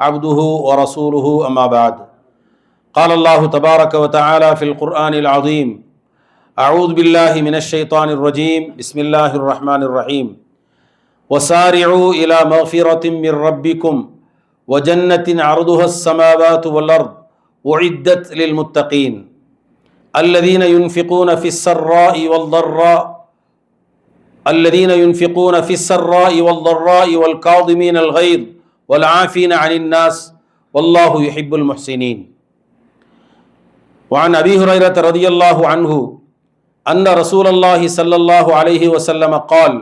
عبده ورسوله أما بعد. قال الله تبارك وتعالى في القرآن العظيم أعوذ بالله من الشيطان الرجيم بسم الله الرحمن الرحيم. وسارعوا إلى مغفرة من ربكم وجنة عرضها السماوات والأرض أعدت للمتقين. الذين ينفقون في السراء والضراء الذين ينفقون في السراء والضراء والكاظمين الغيظ والعافين عن الناس والله يحب المحسنين وعن ابي هريره رضي الله عنه ان رسول الله صلى الله عليه وسلم قال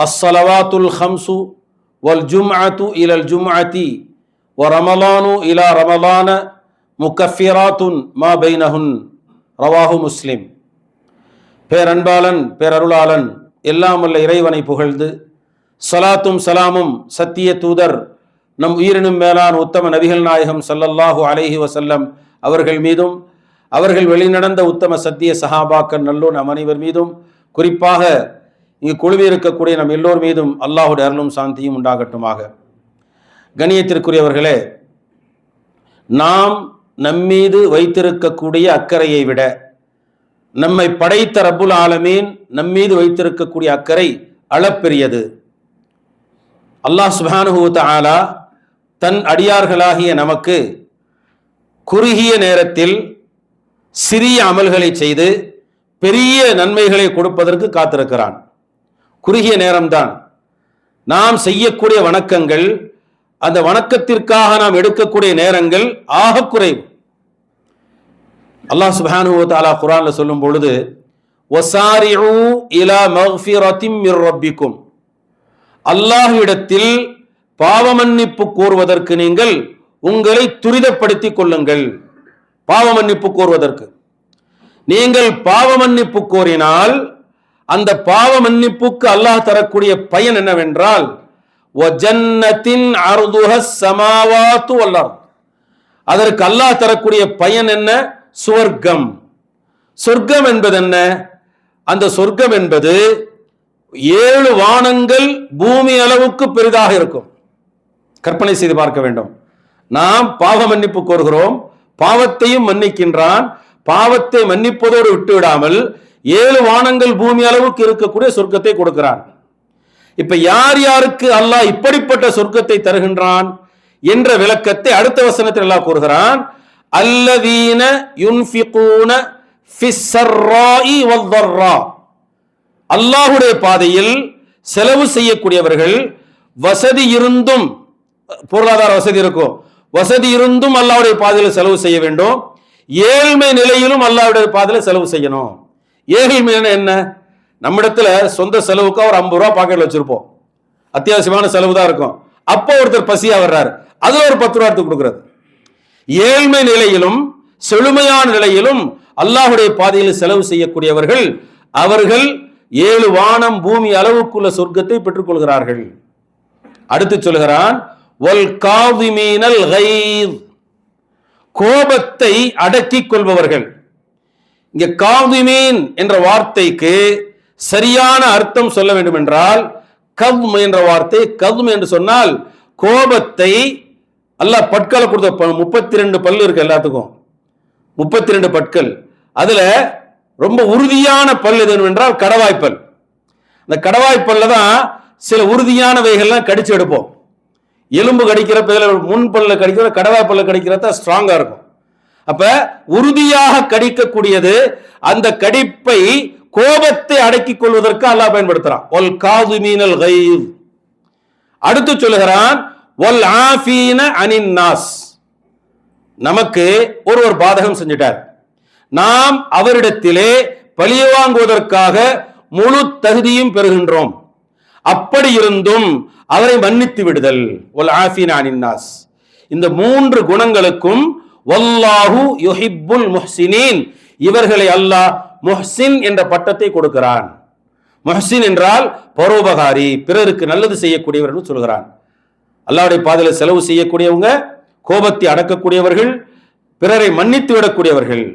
الصلوات الخمس والجمعه الى الجمعه ورمضان الى رمضان مكفرات ما بينهن رواه مسلم பேரன்பாளன் பேரருளாளன் எல்லாம் வல்ல இறைவனை புகழ்ந்து சலாத்தும் சலாமும் சத்திய தூதர் நம் உயிரினும் மேலான உத்தம நபிகள் நாயகம் சல்லல்லாஹு அலஹி வசல்லம் அவர்கள் மீதும் அவர்கள் வெளிநடந்த உத்தம சத்திய சஹாபாக்கள் நல்லோன் நம் அனைவர் மீதும் குறிப்பாக இங்கு குழுவி இருக்கக்கூடிய நம் எல்லோர் மீதும் அல்லாஹுடைய அருளும் சாந்தியும் உண்டாகட்டுமாக. கணியத்திற்குரியவர்களே நாம் நம்மீது வைத்திருக்கக்கூடிய அக்கறையை விட நம்மை படைத்த ரப்புல் ஆலமீன் நம்மீது வைத்திருக்கக்கூடிய அக்கறை அளப்பெரியது. அல்லாஹ் சுபானுஹூத்த ஆலா தன் அடியார்களாகிய நமக்கு குறுகிய நேரத்தில் சிறிய அமல்களை செய்து பெரிய நன்மைகளை கொடுப்பதற்கு காத்திருக்கிறான். குறுகிய நேரம்தான். நாம் செய்யக்கூடிய வணக்கங்கள் அந்த வணக்கத்திற்காக நாம் எடுக்கக்கூடிய நேரங்கள் ஆக குறைவு. அல்லாஹ் சுப்ஹானஹு வ தஆலா சொல்லும் பொழுது ஒசாரியூ இலா மஃபிரத்திம் மிர் ரப்பிக்கும். அல்லாஹ்விடத்தில் பாவ மன்னிப்பு கோருவதற்கு நீங்கள் உங்களை துரிதப்படுத்திக் கொள்ளுங்கள். பாவ மன்னிப்பு கோருவதற்கு. நீங்கள் பாவ மன்னிப்பு கோரினால் அந்த பாவ மன்னிப்புக்கு அல்லாஹ் தரக்கூடிய பயன் என்னவென்றால் சமாவாத்து அதற்கு அல்லாஹ் தரக்கூடிய பயன் என்ன? சுவர்க்கம். சொர்க்கம் என்பது என்ன அந்த சொர்க்கம் என்பது ஏழு வானங்கள் பூமி அளவுக்கு பெரிதாக இருக்கும். கற்பனை செய்து பார்க்க வேண்டும். நாம் பாவ மன்னிப்பு கோருகிறோம். பாவத்தையும் மன்னிக்கின்றான். பாவத்தை மன்னிப்பதோடு விட்டு விடாமல் ஏழு வானங்கள் பூமி அளவுக்கு இருக்கக்கூடிய சொர்க்கத்தை கொடுக்கிறான். இப்ப யார் யாருக்கு அல்லாஹ் இப்படிப்பட்ட சொர்க்கத்தை தருகின்றான் என்ற விளக்கத்தை அடுத்த வசனத்தில் அல்லாஹ் கூறுகிறான். அல்லதீன யுன்ஃபிகூன ஃபிஸ்ஸர்ராஇ வல்தர்ரா அல்லாஹுடைய பாதையில் செலவு செய்யக்கூடியவர்கள் வசதி இருந்தும் பொருளாதார வசதி இருக்கும். வசதி இருந்தும் அல்லாவுடைய பாதையில் செலவு செய்ய வேண்டும். ஏழ்மை நிலையிலும் அல்லாஹ்வுடைய பாதையில் செலவு செய்யணும். ஏழ்மை என்ன? நம்மிடத்துல சொந்த செலவுக்கு ஒரு ஐம்பது ரூபா பாக்கெட்ல வச்சிருப்போம். அத்தியாவசியமான செலவு தான் இருக்கும். அப்போ ஒருத்தர் பசியா வர்றாரு. அதுல ஒரு பத்து ரூபா எடுத்து கொடுக்கறது. ஏழ்மை நிலையிலும் செழுமையான நிலையிலும் அல்லாஹுடைய பாதையில் செலவு செய்யக்கூடியவர்கள் அவர்கள் ஏழு வானம் பூமி அளவுக்குள்ள சொர்க்கத்தை பெற்றுக்கொள்கிறார்கள். அடுத்து சொல்கிறான் காவிமீனல் கோபத்தை அடக்கிக் கொள்பவர்கள். இங்க காவிமீன் என்ற வார்த்தைக்கு சரியான அர்த்தம் சொல்ல வேண்டும் என்றால் கவ்ம் என்ற வார்த்தை கவ்ம் என்று சொன்னால் கோபத்தை அல்லாஹ் பட்களை கொடுத்த முப்பத்தி ரெண்டு பல்லு இருக்கு எல்லாத்துக்கும். முப்பத்தி ரெண்டு பற்கள் அதுல ரொம்ப உறுதியான பல் எது என்றால் கடவாய்ப்பல் அந்த கடவாய்ப்பல்ல தான் சில உறுதியானவைகள்லாம் கடிச்சு எடுப்போம். எலும்பு கடிக்கிறப்ப முன் பல்ல கடிக்கிற கடவாய்ப்பல்ல கடிக்கிறத ஸ்ட்ராங்கா இருக்கும். அப்ப உறுதியாக கடிக்கக்கூடியது அந்த கடிப்பை கோபத்தை அடக்கிக் கொள்வதற்கு அல்லாஹ் பயன்படுத்துறான். ஒல் காது மீனல் அடுத்து சொல்லுகிறான் ஒல் ஆஃபீன அனின் நாஸ். நமக்கு ஒருவர் பாதகம் செஞ்சிட்டார். நாம் அவரிடத்திலே பழிய வாங்குவதற்காக முழு தகுதியும் பெறுகின்றோம். அப்படி இருந்தும் அவரை மன்னித்து விடுதல். ஒல் ஆஃபினாஸ் இந்த மூன்று குணங்களுக்கும் வல்லாஹு யுஹிப்புல் முஹ்சினீன். இவர்களை அல்லாஹ் முஹ்சின் என்ற பட்டத்தை கொடுக்கிறான். முஹ்சின் என்றால் பரோபகாரி பிறருக்கு நல்லது செய்யக்கூடியவர் என்று சொல்கிறான். அல்லாவுடைய பாதையில் செலவு செய்யக்கூடியவங்க கோபத்தை அடக்கக்கூடியவர்கள் பிறரை மன்னித்து விடக்கூடியவர்கள்.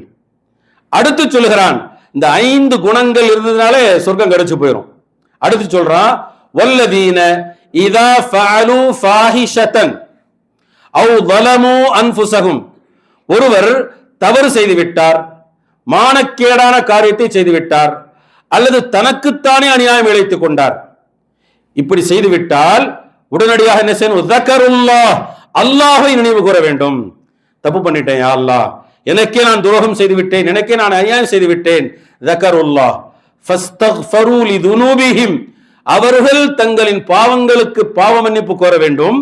அடுத்து சொல்லுகிறான் இந்த ஐந்து குணங்கள் இருந்ததுனாலே சொர்க்கம் கிடைச்சு போயிடும் அடுத்து சொல்றான் வல்லதீன இதா ஃபஅலு ஃபாஹிஷதன் அவு வலமு அன்ஃபுசஹும் ஒருவர் தவறு செய்து விட்டார் மானக்கேடான காரியத்தை செய்து விட்டார் அல்லது தனக்குத்தானே அநியாயம் இழைத்துக் கொண்டார். இப்படி செய்துவிட்டால் உடனடியாக என்ன செய்யணும்? தக்கருல்லாஹ் அல்லாஹை நினைவு கூற வேண்டும். தப்பு பண்ணிட்டேன் யா அல்லாஹ். எனக்கே நான் துரோகம் செய்து விட்டேன் எனக்கே நான் அநியாயம் செய்து விட்டேன் தக்கருல்லாஹ் அவர்கள் தங்களின் பாவங்களுக்கு பாவ மன்னிப்பு கோர வேண்டும்.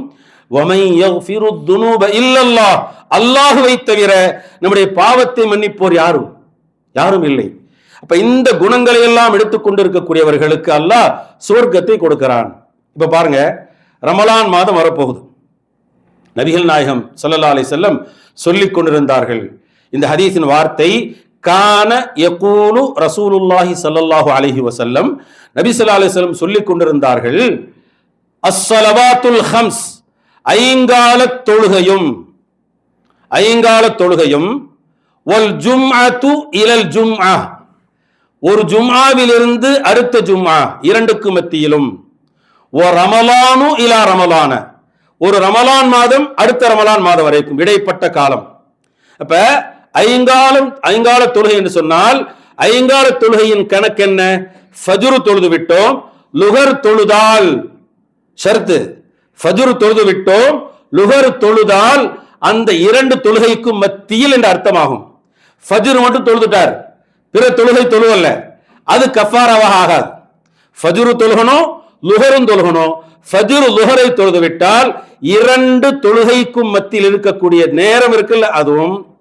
அல்லாஹுவை தவிர நம்முடைய பாவத்தை மன்னிப்போர் யாரும்? யாரும் இல்லை. அப்ப இந்த குணங்களை எல்லாம் எடுத்துக்கொண்டிருக்கக்கூடியவர்களுக்கு அல்லாஹ் சுவர்க்கத்தை கொடுக்கிறான். இப்ப பாருங்க ரமலான் மாதம் வரப்போகுது. நபிகள் நாயகம் சல்லல்லா அலைஹி செல்லம் சொல்லிக் கொண்டிருந்தார்கள். இந்த ஹதீஸின் வார்த்தை கான யகூலு ரசூலுல்லாஹி சல்லல்லாஹு அலஹி வசல்லம் நபி சொல்லா அலைஹி சொல்லிக் கொண்டிருந்தார்கள் அஸ்ஸலவாத்துல் ஹம்ஸ் ஐங்கால தொழுகையும் ஐங்கால தொழுகையும் வல் ஜும்அத்து இலல் ஜும் ஒரு ஜும்ஆவிலிருந்து அடுத்த ஜும்ஆ இரண்டுக்கு மத்தியிலும். ஓ ரமலானு இலா ரமலான. ஒரு ரமலான் மாதம் அடுத்த ரமலான் மாதம் வரைக்கும் இடைப்பட்ட காலம். அப்ப ஐங்காலம் ஐங்கால தொழுகை என்று சொன்னால் ஐங்கால தொழுகையின் கணக்கு என்ன? ஃபஜுரு தொழுது விட்டோம் லுகர் தொழுதால் ஷர்த்து. ஃபஜுரு தொழுது விட்டோம் லுகர் தொழுதால் அந்த இரண்டு தொழுகைக்கும் மத்தியில் என்ற அர்த்தமாகும். ஃபஜ்ர் மட்டும் தொழுதுட்டார். பிற தொழுகை தொழுவல்ல. அது கஃபாராவாக ஆகாது. ஃபஜுரு தொழுகணும் லுகரும் தொழுகணும். ஃபஜுரு லுகரை தொழுது விட்டால் இரண்டு தொழுகைக்கும் மத்தியில் இருக்கக்கூடிய நேரம் இருக்குல்ல அதுவும்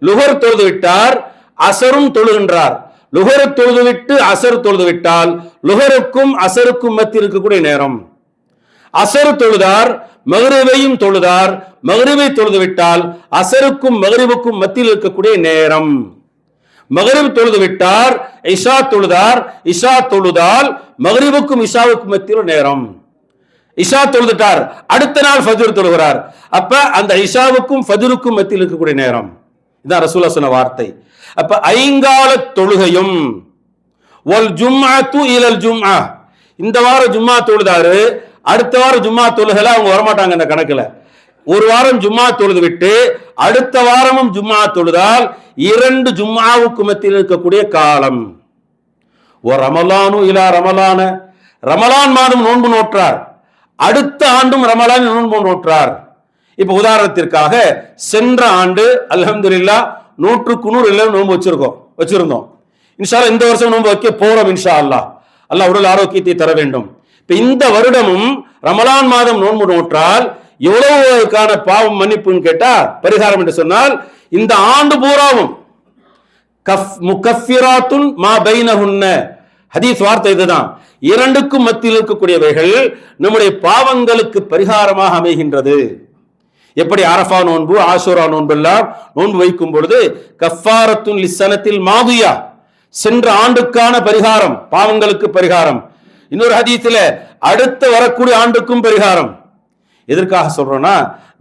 லுகர் தொழுது விட்டார் அசரும் தொழுகின்றார். லுகரை தொழுது விட்டு அசர் தொழுது விட்டால் லுகருக்கும் அசருக்கும் மத்தியில் இருக்கக்கூடிய நேரம். அசரு தொழுதார் மகரிவையும் தொழுதார் மகரிவை தொழுது விட்டால் அசருக்கும் மகரிவுக்கும் மத்தியில் இருக்கக்கூடிய நேரம். மகரிப் தொழுது விட்டார் இஷா தொழுதார் இஷா தொழுதால் மகரிவுக்கும் இஷாவுக்கும் மத்தியில் நேரம். இஷா தொழுதுட்டார் அடுத்த நாள் ஃபஜ்ர் தொழுகிறார். அப்ப அந்த இஷாவுக்கும் ஃபதுருக்கும் மத்தியில் இருக்கக்கூடிய நேரம். இதான் ரசூலா சொன்ன வார்த்தை. அப்ப ஐங்கால தொழுகையும் ஒல் ஜும்ஆத்து இலல் ஜும்மா இந்த வாரம் ஜும்மா தொழுதாரு அடுத்த வாரம் ஜும்மா தொழுகல அவங்க வரமாட்டாங்க இந்த கணக்குல. ஒரு வாரம் ஜும்மா தொழுது விட்டு அடுத்த வாரமும் ஜும்மா தொழுதால் இரண்டு ஜும்மாவுக்கு மத்தியில் இருக்கக்கூடிய காலம். ஓ ரமலானு இலா ரமலான. ரமலான் மாதம் நோன்பு நோற்றார். அடுத்த ஆண்டும் ரமலான் நோன்பு நோற்றார். இப்ப உதாரணத்திற்காக சென்ற ஆண்டு அல்ஹம்துலில்லா நூற்றுக்கு நூறு இல்லை நோன்பு வச்சிருக்கோம் வச்சிருந்தோம். இன்ஷா இந்த வருஷம் நோன்பு வைக்க போறோம் இன்ஷா அல்லா அல்லா உடல் ஆரோக்கியத்தை தர வேண்டும். இப்ப இந்த வருடமும் ரமலான் மாதம் நோன்பு நோற்றால் எவ்வளவுக்கான பாவம் மன்னிப்புன்னு கேட்டா பரிகாரம் என்று சொன்னால் இந்த ஆண்டு பூராவும் கஃப் முகஃபிராத்துன் மா பைனஹுன்ன. ஹதீஸ் வார்த்தை இதுதான். இரண்டுக்கும் மத்தியில் இருக்கக்கூடியவைகள் நம்முடைய பாவங்களுக்கு பரிகாரமாக அமைகின்றது. எப்படி அரஃபா நோன்பு ஆசோரா நோன்பு எல்லாம் நோன்பு வைக்கும் பொழுது கஃபாரத்துன் லிசனத்தில் மாதுயா சென்ற ஆண்டுக்கான பரிகாரம் பாவங்களுக்கு பரிகாரம். இன்னொரு ஹதீஸ்ல அடுத்த வரக்கூடிய ஆண்டுக்கும் பரிகாரம். எதற்காக சொல்றோம்னா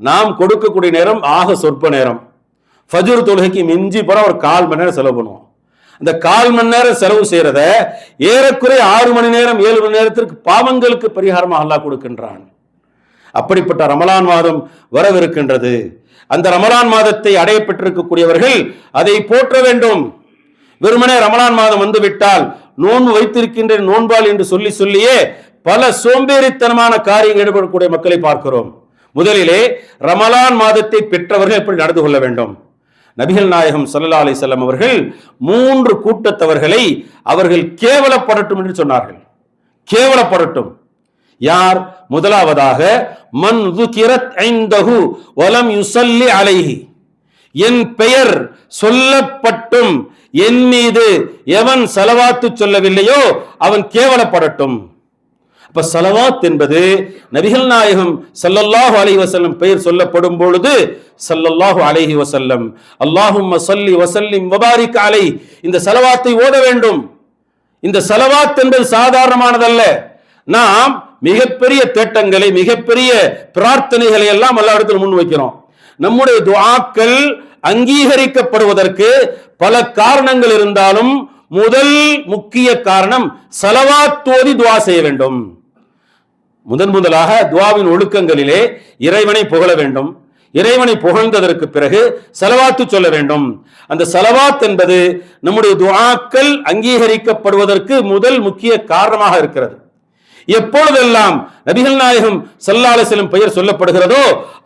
நாம் கொடுக்கக்கூடிய நேரம் ஆக சொற்ப நேரம். ஃபஜூர் தொழுகைக்கு மிஞ்சி போற ஒரு கால் மணி நேரம் செலவு பண்ணுவோம். அந்த கால் மணி நேரம் செலவு செய்யறத ஏறக்குறைய ஆறு மணி நேரம் ஏழு மணி நேரத்திற்கு பாவங்களுக்கு பரிகாரமாக அல்லாஹ் கொடுக்கின்றான். அப்படிப்பட்ட ரமலான் மாதம் வரவிருக்கின்றது. அந்த ரமலான் மாதத்தை அடைய பெற்றிருக்கக்கூடியவர்கள் அதை போற்ற வேண்டும். வெறுமனே ரமலான் மாதம் வந்து விட்டால் நோன்பு வைத்திருக்கின்ற நோன்பால் என்று சொல்லி சொல்லியே பல சோம்பேறித்தனமான காரியம் ஈடுபடக்கூடிய மக்களை பார்க்கிறோம். முதலிலே ரமலான் மாதத்தை பெற்றவர்கள் எப்படி நடந்து கொள்ள வேண்டும்? நபிகள் நாயகம் சல்லா அலி செல்லம் அவர்கள் மூன்று கூட்டத்தவர்களை அவர்கள் கேவலப்படட்டும் என்று சொன்னார்கள். கேவலப்படட்டும். யார்? முதலாவதாக மன் வலம் யுசல்லி அலைஹி. என் பெயர் சொல்லப்பட்டும். என் மீது எவன் செலவாத்து சொல்லவில்லையோ அவன் கேவலப்படட்டும். அப்ப சலவாத் என்பது நபிகள் நாயகம் சல்லல்லாஹு அலஹி வசல்லம் பெயர் சொல்லப்படும் பொழுது சல்லல்லாஹு அலஹி வசல்லம் அல்லாஹும் ஸல்லி வசல்லிம் வபாரிக் அலை. இந்த சலவாத்தை ஓத வேண்டும். இந்த சலவாத் என்பது சாதாரணமானதல்ல. நாம் மிகப்பெரிய தேட்டங்களை மிகப்பெரிய பிரார்த்தனைகளை எல்லாம் எல்லா இடத்துல முன் வைக்கிறோம். நம்முடைய துவாக்கள் அங்கீகரிக்கப்படுவதற்கு பல காரணங்கள் இருந்தாலும் முதல் முக்கிய காரணம் சலவாத் துவா செய்ய வேண்டும். முதன் முதலாக துவாவின் ஒழுக்கங்களிலே இறைவனை புகழ வேண்டும். இறைவனை புகழ்ந்ததற்கு பிறகு செலவாத்து சொல்ல வேண்டும். அந்த செலவாத் என்பது நம்முடைய துவாக்கள் அங்கீகரிக்கப்படுவதற்கு முதல் முக்கிய காரணமாக இருக்கிறது. எப்பொழுதெல்லாம் நபிகள் நாயகம் சல்லாலை செல்லும் பெயர் சொல்லப்படுகிறதோ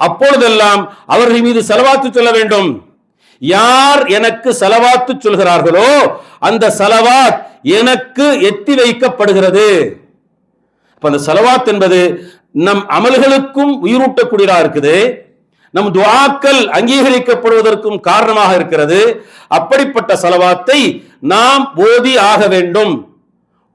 அப்பொழுதெல்லாம் அவர்கள் மீது செலவாத்து சொல்ல வேண்டும். யார் எனக்கு செலவாத்து சொல்கிறார்களோ அந்த செலவாத் எனக்கு எத்தி வைக்கப்படுகிறது. அந்த செலவாத் என்பது நம் அமல்களுக்கும் உயிரூட்டக்கூடியதா இருக்குது. நம் துவாக்கள் அங்கீகரிக்கப்படுவதற்கும் காரணமாக இருக்கிறது. அப்படிப்பட்ட செலவாத்தை நாம் போதி ஆக வேண்டும்.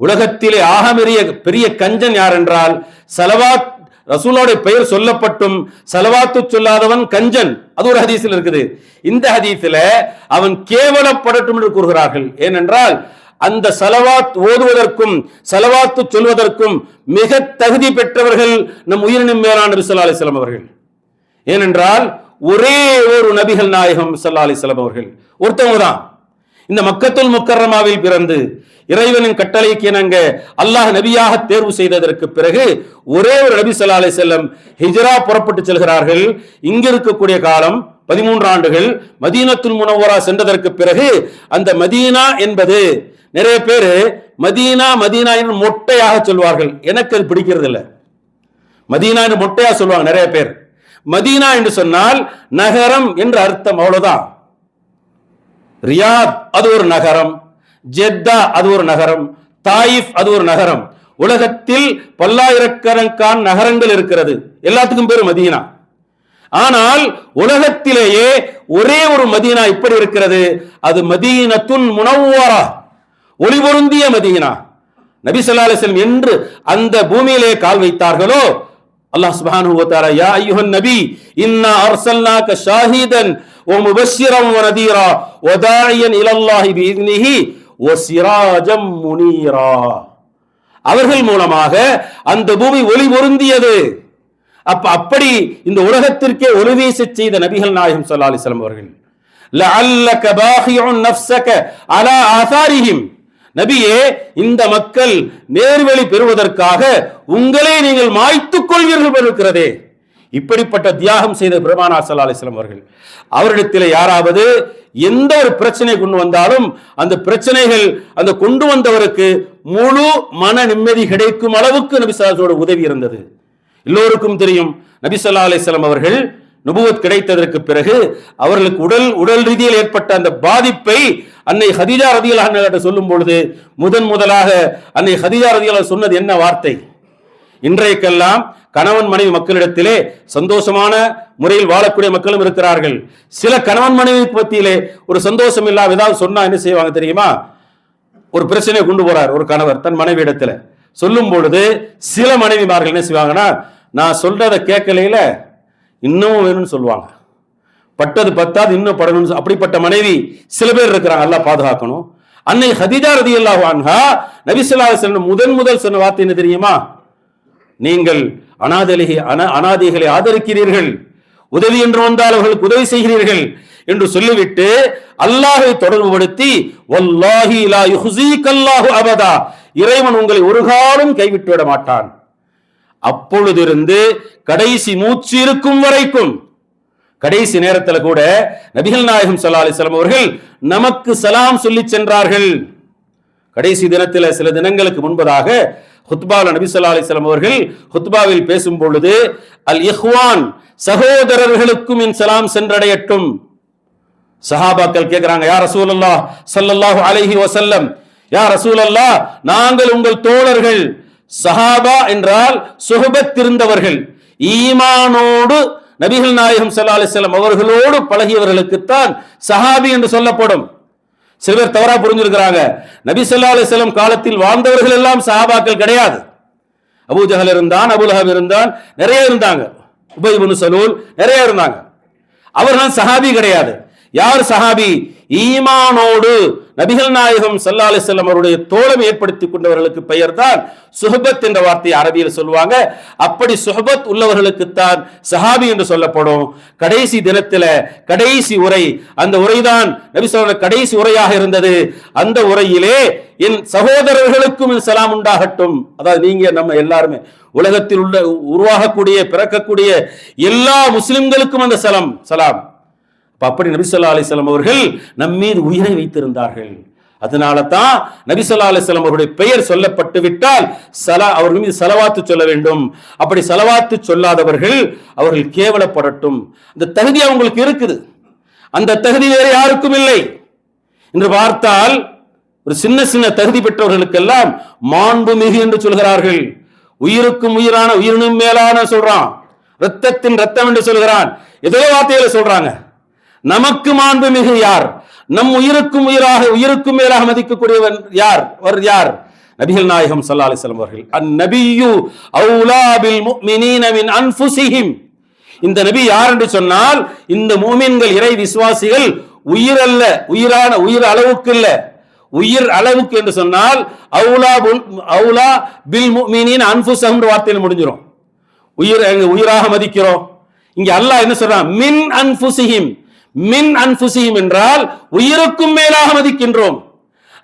உலகத்திலே ஆகமெரிய பெரிய கஞ்சன் யார் என்றால் சலவாத் ரசூலோட பெயர் சொல்லப்பட்டும் செலவாத்து சொல்லாதவன் கஞ்சன். அது ஒரு ஹதீஸில் இருக்குது. இந்த ஹதீஸில் அவன் கேவலப்படட்டும் என்று கூறுகிறார்கள். ஏனென்றால் அந்த சலவாத் ஓதுவதற்கும் சலவாத்து சொல்வதற்கும் மிக தகுதி பெற்றவர்கள் நம் உயிரினும் மேலான நபி அலிஸ்லாம் அவர்கள். ஏனென்றால் ஒரே ஒரு நபிகள் நாயகம் சல்லா அலிஸ்லாம் அவர்கள். ஒருத்தவங்க தான். இந்த மக்கத்துல் முக்கரமாவில் பிறந்து இறைவனின் கட்டளைக்கு இணங்க அல்லாஹ் நபியாக தேர்வு செய்ததற்கு பிறகு ஒரே ஒரு நபி சல்லா அலி செல்லம் ஹிஜ்ரா புறப்பட்டு செல்கிறார்கள். இங்க இருக்கக்கூடிய காலம் பதிமூன்று ஆண்டுகள். மதீனத்துல் முனவரா சென்றதற்கு பிறகு அந்த மதீனா என்பது நிறைய பேர் மதீனா மதீனா என்று மொட்டையாக சொல்வார்கள். எனக்கு அது பிடிக்கிறது இல்லை மதீனா என்று மொட்டையாக சொல்லுவாங்க நிறைய பேர். மதீனா என்று சொன்னால் நகரம் என்று அர்த்தம் அவ்வளவுதான். ரியாத் அது ஒரு நகரம் ஜெத்தா அது ஒரு நகரம் தாயிஃப் அது ஒரு நகரம். உலகத்தில் பல்லாயிரக்கணக்கான நகரங்கள் இருக்கிறது. எல்லாத்துக்கும் பேர் மதீனா. ஆனால் உலகத்திலேயே ஒரே ஒரு மதீனா இப்படி இருக்கிறது. அது மதீனத்துன் முனவாரா ஒளிபொருந்திய மதீனா. நபி ஸல்லல்லாஹு என்று அந்த பூமியிலே கால் வைத்தார்களோ? அல்லாஹ் சுபானு ஓத்தாரா யா அய்யுஹன் நபி இன்னா அர்சல்னாக ஷாஹிதன் ஓ முபஷிரம் ஓ நதீரா ஒதாயன் தாஇயன் இலல்லாஹி பிஇذنஹி ஓ சிராஜம் முனீரா. அவர்கள் மூலமாக அந்த பூமி ஒளி பொருந்தியது. அப்ப அப்படி இந்த உலகத்திற்கே ஒளி வீச செய்த நபிகள் நாயகம் சல்லா அலிஸ்லாம் அவர்கள் லஅல்லக பாஹியுன் நஃப்ஸக அலா ஆசாரிஹிம். நபியே இந்த மக்கள் நேர்வழி பெறுவதற்காக உங்களை நீங்கள் மாய்த்துக் கொள்வீர்கள் இருக்கிறதே. இப்படிப்பட்ட தியாகம் செய்த பிரமானா ஸல்லல்லாஹு அவர்கள் அவரிடத்தில் யாராவது எந்த ஒரு பிரச்சனை கொண்டு வந்தாலும் அந்த பிரச்சனைகள் அந்த கொண்டு வந்தவருக்கு முழு மன நிம்மதி கிடைக்கும் அளவுக்கு நபி ஸல்லல்லாஹு உதவி இருந்தது. எல்லோருக்கும் தெரியும் நபி ஸல்லல்லாஹு அலிஸ்லாம் அவர்கள் நுபுவத் கிடைத்ததற்கு பிறகு அவர்களுக்கு உடல் உடல் ரீதியில் ஏற்பட்ட அந்த பாதிப்பை அன்னை ஹதிஜா ரதியலாக சொல்லும் பொழுது முதன் முதலாக அன்னை ஹதிஜா ரதியல்லாஹு சொன்னது என்ன வார்த்தை? இன்றைக்கெல்லாம் கணவன் மனைவி மக்களிடத்திலே சந்தோஷமான முறையில் வாழக்கூடிய மக்களும் இருக்கிறார்கள். சில கணவன் மனைவி பத்தியிலே ஒரு சந்தோஷம் இல்லாத ஏதாவது சொன்னா என்ன செய்வாங்க தெரியுமா? ஒரு பிரச்சனையை கொண்டு போறார் ஒரு கணவர் தன் மனைவி இடத்துல. சொல்லும் பொழுது சில மனைவிமார்கள் என்ன செய்வாங்கன்னா நான் சொல்றதை கேட்கலையில இன்னமும் வேணும்னு சொல்லுவாங்க. பட்டது பத்தாது இன்னும் படணும்னு அப்படிப்பட்ட மனைவி சில பேர் இருக்கிறாங்க எல்லாம் பாதுகாக்கணும். அன்னை ஹதிஜா ரதியல்லாஹு அன்ஹா நபிசுல்லா ஸல்லல்லாஹு முதன் முதல் சொன்ன வார்த்தை என்ன தெரியுமா? நீங்கள் அனாதலிகை அன அனாதிகளை ஆதரிக்கிறீர்கள் உதவி என்று வந்தால் அவர்களுக்கு உதவி செய்கிறீர்கள் என்று சொல்லிவிட்டு அல்லாஹை தொடர்புபடுத்தி வல்லாஹி லா யுஹ்ஸீகல்லாஹு அபதா. இறைவன் உங்களை ஒரு காலம் கைவிட்டு விட மாட்டான். அப்பொழுதிருந்து கடைசி மூச்சு இருக்கும் வரைக்கும் கடைசி நேரத்தில் கூட நபிகள் நாயகம் சல்லா அலிஸ்லாம் அவர்கள் நமக்கு சலாம் சொல்லி சென்றார்கள். கடைசி தினத்தில் சில தினங்களுக்கு முன்பதாக ஹுத்பால நபி சொல்லா அலிஸ்லாம் அவர்கள் ஹுத்பாவில் பேசும் பொழுது அல் இஹ்வான் சகோதரர்களுக்கும் என் சலாம் சென்றடையட்டும். சஹாபாக்கள் கேட்கிறாங்க யா ரசூலல்லாஹ் ஸல்லல்லாஹு அலைஹி யார் யா ரசூலல்லாஹ் நாங்கள் உங்கள் தோழர்கள் சஹாபா என்றால் சுஹபத் திருந்தவர்கள் ஈமானோடு நபிகள் நாயகம் ஸல்லல்லாஹு அலைஹி அவர்களோடு பழகியவர்களுக்குத்தான் சஹாபி என்று சொல்லப்படும். சில பேர் தவறா புரிஞ்சிருக்கிறாங்க. நபி ஸல்லல்லாஹு அலைஹி காலத்தில் வாழ்ந்தவர்கள் எல்லாம் சஹாபாக்கள் கிடையாது. அபூஜஹல் இருந்தான் அபுலஹப் இருந்தான் நிறைய இருந்தாங்க. உபய் சலூல் நிறைய இருந்தாங்க. அவர்கள் சஹாபி கிடையாது. யார் சஹாபி? ஈமானோடு நபிகள் நாயகம் சல்லா அலிஸ்லாம் அவருடைய தோழம் ஏற்படுத்தி கொண்டவர்களுக்கு பெயர் தான் சுஹபத் என்ற வார்த்தையை அரபியில் சொல்லுவாங்க. அப்படி சுஹபத் உள்ளவர்களுக்குத்தான் சஹாபி என்று சொல்லப்படும். கடைசி தினத்தில கடைசி உரை அந்த உரைதான் நபி சொல்ல கடைசி உரையாக இருந்தது. அந்த உரையிலே என் சகோதரர்களுக்கும் சலாம் உண்டாகட்டும். அதாவது நீங்க நம்ம எல்லாருமே உலகத்தில் உள்ள உருவாகக்கூடிய பிறக்கக்கூடிய எல்லா முஸ்லிம்களுக்கும் அந்த சலாம் சலாம். அப்படி நபிசல்லா அலிஸ்லாம் அவர்கள் நம் மீது உயிரை வைத்திருந்தார்கள். அதனால தான் நபிசல்லா அலிஸ்லாம் அவருடைய பெயர் சொல்லப்பட்டு விட்டால் சலா அவர்கள் மீது செலவாத்து சொல்ல வேண்டும். அப்படி செலவாத்து சொல்லாதவர்கள் அவர்கள் கேவலப்படட்டும். அந்த தகுதி அவங்களுக்கு இருக்குது. அந்த தகுதி வேறு யாருக்கும் இல்லை. என்று பார்த்தால் ஒரு சின்ன சின்ன தகுதி பெற்றவர்களுக்கெல்லாம் மாண்பு மிகு என்று சொல்கிறார்கள். உயிருக்கும் உயிரான உயிரினும் மேலான சொல்றான். ரத்தத்தின் ரத்தம் என்று சொல்கிறான். ஏதோ வார்த்தையில சொல்றாங்க. நமக்கு மாண்பு மிகு யார்? நம் உயிருக்கும் உயிராக உயிருக்கும் மேலாக மதிக்கக்கூடியவன் யார்? அவர் யார்? நபிகள் நாயகம் சல்லா அலிஸ்லாம் அவர்கள். அந்நபியு அவுலாபில் முஃமினீன அன்புசிஹிம் அன்ஃபுசிஹிம் இந்த நபி யார் என்று சொன்னால் இந்த மூமின்கள் இறை விசுவாசிகள் உயிர் அல்ல உயிரான உயிர் அளவுக்கு இல்ல. உயிர் அளவுக்கு என்று சொன்னால் அவுலா புல் அவுலா பில் முஃமினீன் அன்புசம் வார்த்தையில் முடிஞ்சிடும் உயிர் உயிராக மதிக்கிறோம். இங்க அல்லாஹ் என்ன சொல்றான்? மின் அன்புசிஹிம் மின் அன்புசியும் என்றால் உயிருக்கும் மேலாக மதிக்கின்றோம்.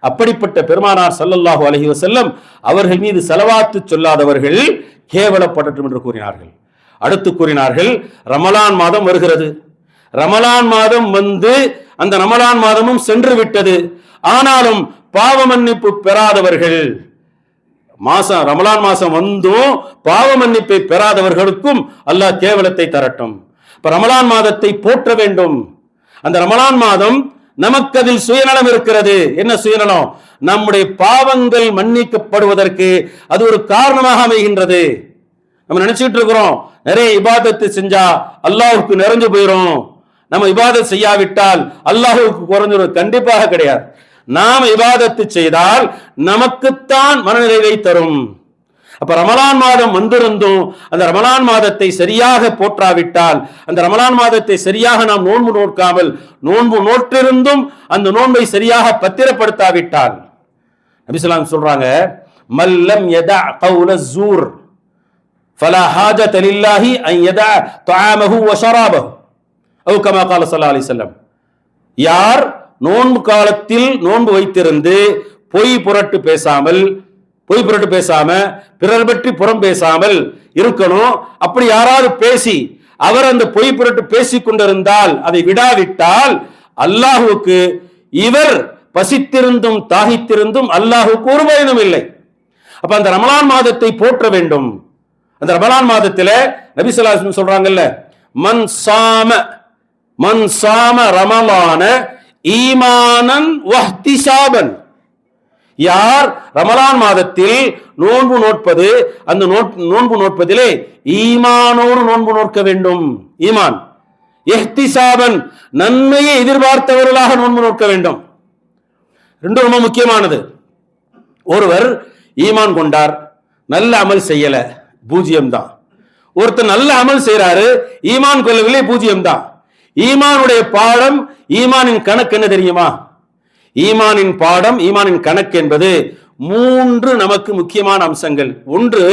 அப்படிப்பட்ட பெருமானார் சல்லல்லாஹு அலஹி வசல்லம் அவர்கள் மீது செலவாத்து சொல்லாதவர்கள் கேவலப்படட்டும் என்று கூறினார்கள். அடுத்து கூறினார்கள் ரமலான் மாதம் வருகிறது. ரமலான் மாதம் வந்து அந்த ரமலான் மாதமும் சென்று விட்டது. ஆனாலும் பாவ மன்னிப்பு பெறாதவர்கள் மாசம் ரமலான் மாசம் வந்தும் பாவ மன்னிப்பை பெறாதவர்களுக்கும் அல்லாஹ் கேவலத்தை தரட்டும். இப்ப ரமலான் மாதத்தை போற்ற வேண்டும். அந்த ரமலான் மாதம் நமக்கு அதில் சுயநலம் இருக்கிறது. என்ன சுயநலம்? நம்முடைய பாவங்கள் மன்னிக்கப்படுவதற்கு அது ஒரு காரணமாக அமைகின்றது. நம்ம நினைச்சிட்டு இருக்கிறோம் நிறைய இபாதத்தை செஞ்சா அல்லாஹுக்கு நிறைஞ்சு போயிடும் நம்ம இபாதத் செய்யாவிட்டால் அல்லாஹுக்கு குறைஞ்சிடும் கண்டிப்பாக கிடையாது. நாம் இபாதத்து செய்தால் நமக்குத்தான் மனநிறைவை தரும். அப்ப ரமலான் மாதம் வந்திருந்தும் அந்த ரமலான் மாதத்தை சரியாக போற்றாவிட்டால் அந்த ரமலான் மாதத்தை சரியாக நாம் நோன்பு நோக்காமல் நோன்பு நோற்றிருந்தும் அந்த நோன்பை சரியாக பத்திரப்படுத்தாவிட்டால். நபிசுலாம் சொல்றாங்க மல்லம் யதா கவுல ஜூர் ஃபலா ஹாஜத் லில்லாஹி அன் யதா துஆமஹு வ ஷராபஹு அவு கமா கால ஸல்லல்லாஹு அலைஹி வஸல்லம் யார் நோன்பு காலத்தில் நோன்பு வைத்திருந்து பொய் புரட்டு பேசாமல் பொய் புரட்டு பேசாம பிறர் பற்றி புறம் பேசாமல் இருக்கணும். அப்படி யாராவது பேசி அவர் அந்த பொய் புரட்டு பேசி கொண்டிருந்தால் அதை விடாவிட்டால் அல்லாஹுக்கு இவர் பசித்திருந்தும் தாகித்திருந்தும் அல்லாஹுக்கு ஒரு பயனும் இல்லை. அப்ப அந்த ரமலான் மாதத்தை போற்ற வேண்டும். அந்த ரமலான் மாதத்துல நபிசல்லாஸ் சொல்றாங்கல்ல மன் சாம மன் சாம ரமலான ஈமானன் வஹ்திசாபன். யார்? ரமலான் மாதத்தில் நோன்பு நோட்பது அந்த நோன்பு நோட்பதிலே ஈமானோடு நோன்பு நோக்க வேண்டும். ஈமான். எஹ்திசாபன் நன்மையை எதிர்பார்த்தவர்களாக நோன்பு நோக்க வேண்டும். ரெண்டு ரொம்ப முக்கியமானது. ஒருவர் ஈமான் கொண்டார் நல்ல அமல் செய்யல பூஜ்ஜியம் தான் ஒருத்தர் நல்ல அமல் செய்யறாரு ஈமான் கொள்ளவில்லை பூஜ்ஜியம் தான் ஈமானுடைய பாடம் ஈமானின் கணக்கு என்ன தெரியுமா? ஈமானின் பாடம் ஈமானின் கணக்கு என்பது மூன்று நமக்கு முக்கியமான அம்சங்கள். ஒன்று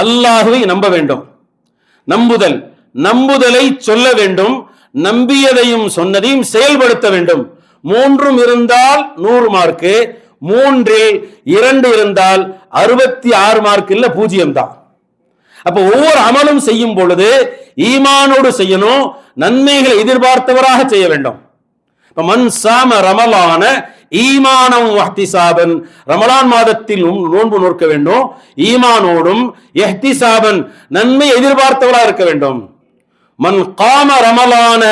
அல்லாஹுவை நம்ப வேண்டும். நம்புதல். நம்புதலை சொல்ல வேண்டும். நம்பியதையும் சொன்னதையும் செயல்படுத்த வேண்டும். மூன்றும் இருந்தால் நூறு மார்க்கு மூன்றில் இரண்டு இருந்தால் அறுபத்தி ஆறு மார்க் இல்ல பூஜ்ஜியம் தான் அப்ப ஒவ்வொரு அமலும் செய்யும் பொழுது ஈமானோடு செய்யணும் நன்மைகளை எதிர்பார்த்தவராக செய்ய வேண்டும். மண் சாம ரமலான ஈமானம் வஹ்திசாபன் ரமலான் மாதத்தில் நோன்பு நோக்க வேண்டும். ஈமானோடும் எஹ்திசாபன் நன்மை எதிர்பார்த்தவளா இருக்க வேண்டும். மண் காம ரமலான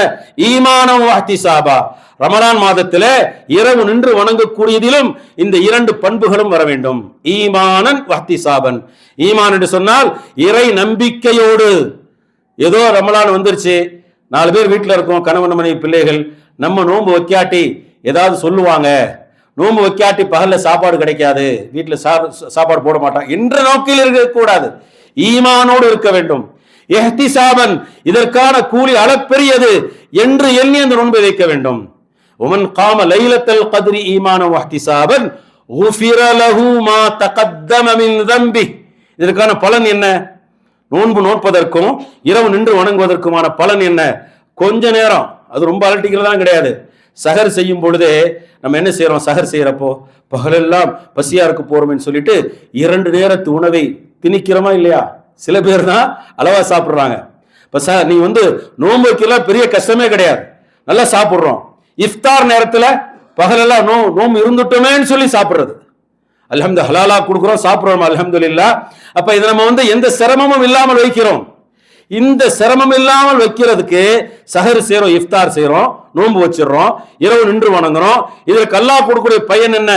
ஈமானம் வஹ்திசாபா ரமலான் மாதத்தில் இரவு நின்று வணங்கக்கூடியதிலும் இந்த இரண்டு பண்புகளும் வர வேண்டும். ஈமானன் வஹ்திசாபன் ஈமான் என்று சொன்னால் இறை நம்பிக்கையோடு. ஏதோ ரமலான் வந்துருச்சு. நாலு பேர் வீட்டில் இருக்கோம் கணவன் மனைவி பிள்ளைகள். நம்ம நோன்பு வைக்காட்டி ஏதாவது சொல்லுவாங்க. நோன்பு வைக்காட்டி பகல்ல சாப்பாடு கிடைக்காது. வீட்டில் சாப்பாடு போட மாட்டான். என்ற நோக்கில் இருக்கக்கூடாது. ஈமானோடு இருக்க வேண்டும். எஹ்திசாபன் இதற்கான கூலி அளப்பெரியது என்று எண்ணி அந்த நோன்பை வைக்க வேண்டும். உமன் காம லைலத்தல் கதிரி ஈமான வஹ்திசாபன் லஹு மா தம்பி. இதற்கான பலன் என்ன? நோன்பு நோட்பதற்கும் இரவு நின்று வணங்குவதற்குமான பலன் என்ன? கொஞ்ச நேரம். அது ரொம்ப அலட்டிக்கிறதா கிடையாது. சகர் செய்யும் பொழுதே நம்ம என்ன செய்கிறோம் சகர் செய்கிறப்போ பகலெல்லாம் பசியாக இருக்க போகிறோம்னு சொல்லிட்டு இரண்டு நேரத்து உணவை திணிக்கிறோமா இல்லையா? சில பேர் தான் அளவாக சாப்பிட்றாங்க. இப்போ சார் நீ வந்து நோம்புக்கெல்லாம் பெரிய கஷ்டமே கிடையாது. நல்லா சாப்பிட்றோம். இஃப்தார் நேரத்தில் பகலெல்லாம் நோ நோம்பு இருந்துட்டோமேன்னு சொல்லி சாப்பிட்றது. அலமது ஹலாலா கொடுக்குறோம் சாப்பிட்றோம் அலமது இல்லா அப்போ இதை நம்ம வந்து எந்த சிரமமும் இல்லாமல் வைக்கிறோம். இந்த சிரமம் இல்லாமல் வைக்கிறதுக்கு சஹர் செய்கிறோம் இஃப்தார் செய்கிறோம் நோன்பு வச்சிடறோம் இரவு நின்று வணங்குறோம். இதில் கல்லா கொடுக்கக்கூடிய பையன் என்ன?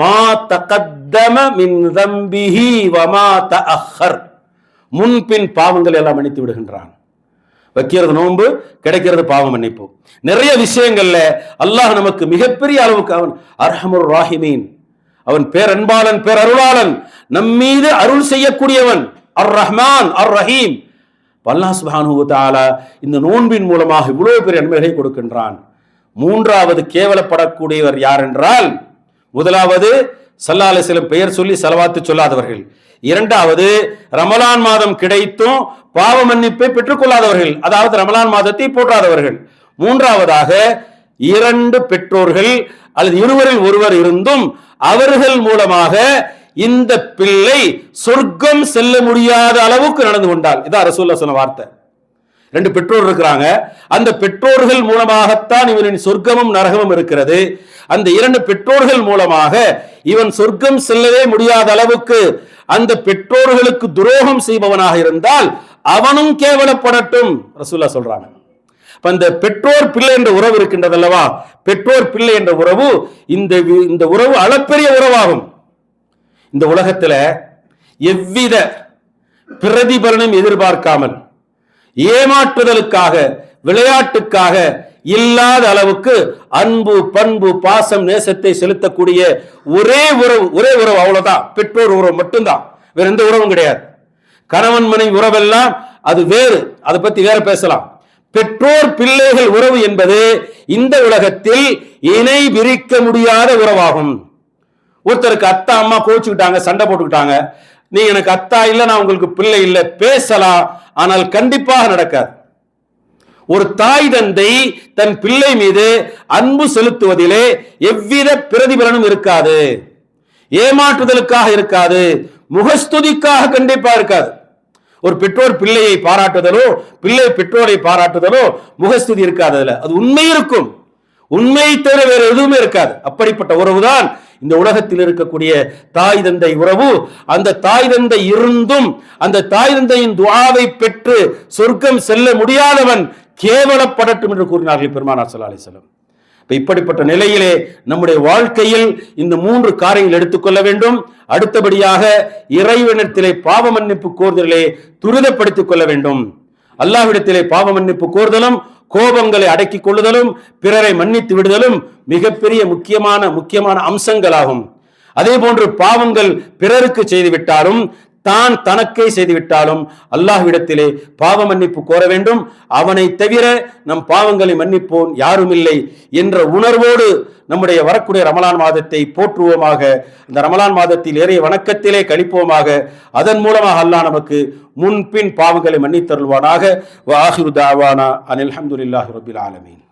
மா தகத்தம மின் தம்பிஹி வமா அஹர் முன்பின் பாவங்கள் எல்லாம் மன்னித்து விடுகின்றான். வைக்கிறது நோன்பு கிடைக்கிறது பாவம் மன்னிப்பு. நிறைய விஷயங்கள்ல அல்லாஹ் நமக்கு மிகப்பெரிய அளவுக்கு அவன் அர்ஹமுர் ராஹிமீன். அவன் பேரன்பாளன் பேரருளாளன் அருளாளன் நம்மீது அருள் செய்யக்கூடியவன் அர் ரஹ்மான் அர் ரஹீம் அல்லாஹ் சுபானு தாலா இந்த நோன்பின் மூலமாக இவ்வளோ பெரிய நன்மைகளை கொடுக்கின்றான். மூன்றாவது கேவலப்படக்கூடியவர் யார் என்றால் முதலாவது சல்லாலை சில பெயர் சொல்லி செலவாத்து சொல்லாதவர்கள். இரண்டாவது ரமலான் மாதம் கிடைத்தும் பாவ மன்னிப்பை பெற்றுக்கொள்ளாதவர்கள் அதாவது ரமலான் மாதத்தை போற்றாதவர்கள். மூன்றாவதாக இரண்டு பெற்றோர்கள் அல்லது இருவரில் ஒருவர் இருந்தும் அவர்கள் மூலமாக இந்த பிள்ளை சொர்க்கம் செல்ல முடியாத அளவுக்கு நடந்து கொண்டால் இதான் ரசூல்லா சொன்ன வார்த்தை. ரெண்டு பெற்றோர் இருக்கிறாங்க. அந்த பெற்றோர்கள் மூலமாகத்தான் இவனின் சொர்க்கமும் நரகமும் இருக்கிறது. அந்த இரண்டு பெற்றோர்கள் மூலமாக இவன் சொர்க்கம் செல்லவே முடியாத அளவுக்கு அந்த பெற்றோர்களுக்கு துரோகம் செய்பவனாக இருந்தால் அவனும் கேவலப்படட்டும் ரசூல்லா சொல்றாங்க. அந்த பெற்றோர் பிள்ளை என்ற உறவு இருக்கின்றது அல்லவா பெற்றோர் பிள்ளை என்ற உறவு இந்த இந்த உறவு அளப்பெரிய உறவாகும். இந்த உலகத்துல எவ்வித பிரதிபலனும் எதிர்பார்க்காமல் ஏமாற்றுதலுக்காக விளையாட்டுக்காக இல்லாத அளவுக்கு அன்பு பண்பு பாசம் நேசத்தை செலுத்தக்கூடிய ஒரே உறவு ஒரே உறவு அவ்வளவுதான். பெற்றோர் உறவு மட்டும்தான். வேற எந்த உறவும் கிடையாது. கணவன் மனைவி உறவெல்லாம் அது வேறு. அதை பத்தி வேற பேசலாம். பெற்றோர் பிள்ளைகள் உறவு என்பது இந்த உலகத்தில் இணை விரிக்க முடியாத உறவாகும். ஒருத்தருக்கு அத்தா அம்மா கோச்சுக்கிட்டாங்க சண்டை போட்டுக்கிட்டாங்க. நீ எனக்கு அத்தா இல்லை நான் உங்களுக்கு பிள்ளை இல்லை பேசலாம். ஆனால் கண்டிப்பாக நடக்காது. ஒரு தாய் தந்தை தன் பிள்ளை மீது அன்பு செலுத்துவதிலே எவ்வித பிரதிபலனும் இருக்காது. ஏமாற்றுதலுக்காக இருக்காது. முகஸ்துதிக்காக கண்டிப்பா இருக்காது. ஒரு பெற்றோர் பிள்ளையை பாராட்டுதலோ பிள்ளை பெற்றோரை பாராட்டுதலோ முகஸ்துதி இருக்காது அதுல. அது உண்மை இருக்கும். உண்மையை தவிர வேற எதுவுமே இருக்காது. அப்படிப்பட்ட உறவுதான் இந்த உலகத்தில் இருக்கக்கூடிய தாய் தந்தை உறவு அந்த தாய் தந்தை இருந்தும் அந்த தாய் தந்தையின் துவாவை பெற்று சொர்க்கம் செல்ல முடியாதவன் கேவலப்படட்டும் என்று கூறினார்கள் பெருமானா சல்லா அலிஸ்லம் இப்போ இப்படிப்பட்ட நிலையிலே நம்முடைய வாழ்க்கையில் இந்த மூன்று காரியங்கள் எடுத்துக்கொள்ள வேண்டும். அடுத்தபடியாக இறைவனத்திலே பாவ மன்னிப்பு கோர்தலே துரிதப்படுத்திக் கொள்ள வேண்டும். அல்லாஹ்விடத்திலே பாவ மன்னிப்பு கோர்தலும் கோபங்களை அடக்கிக் கொள்ளுதலும் பிறரை மன்னித்து விடுதலும் மிகப்பெரிய முக்கியமான முக்கியமான அம்சங்களாகும். அதே போன்று பாவங்கள் பிறருக்கு செய்துவிட்டாலும் தான் தனக்கே செய்துவிட்டாலும் அல்லாஹ்விடத்திலே பாவ மன்னிப்பு கோர வேண்டும். அவனை தவிர நம் பாவங்களை மன்னிப்போன் யாரும் இல்லை என்ற உணர்வோடு நம்முடைய வரக்கூடிய ரமலான் மாதத்தை போற்றுவோமாக. இந்த ரமலான் மாதத்தில் ஏறிய வணக்கத்திலே கழிப்போமாக அதன் மூலமாக அல்லாஹ் நமக்கு முன்பின் பாவங்களை மன்னித்தருள்வானாக. வாஹிரு தாவானா அனில் அஹமதுல்லாஹி ரபில் ஆலமீன்.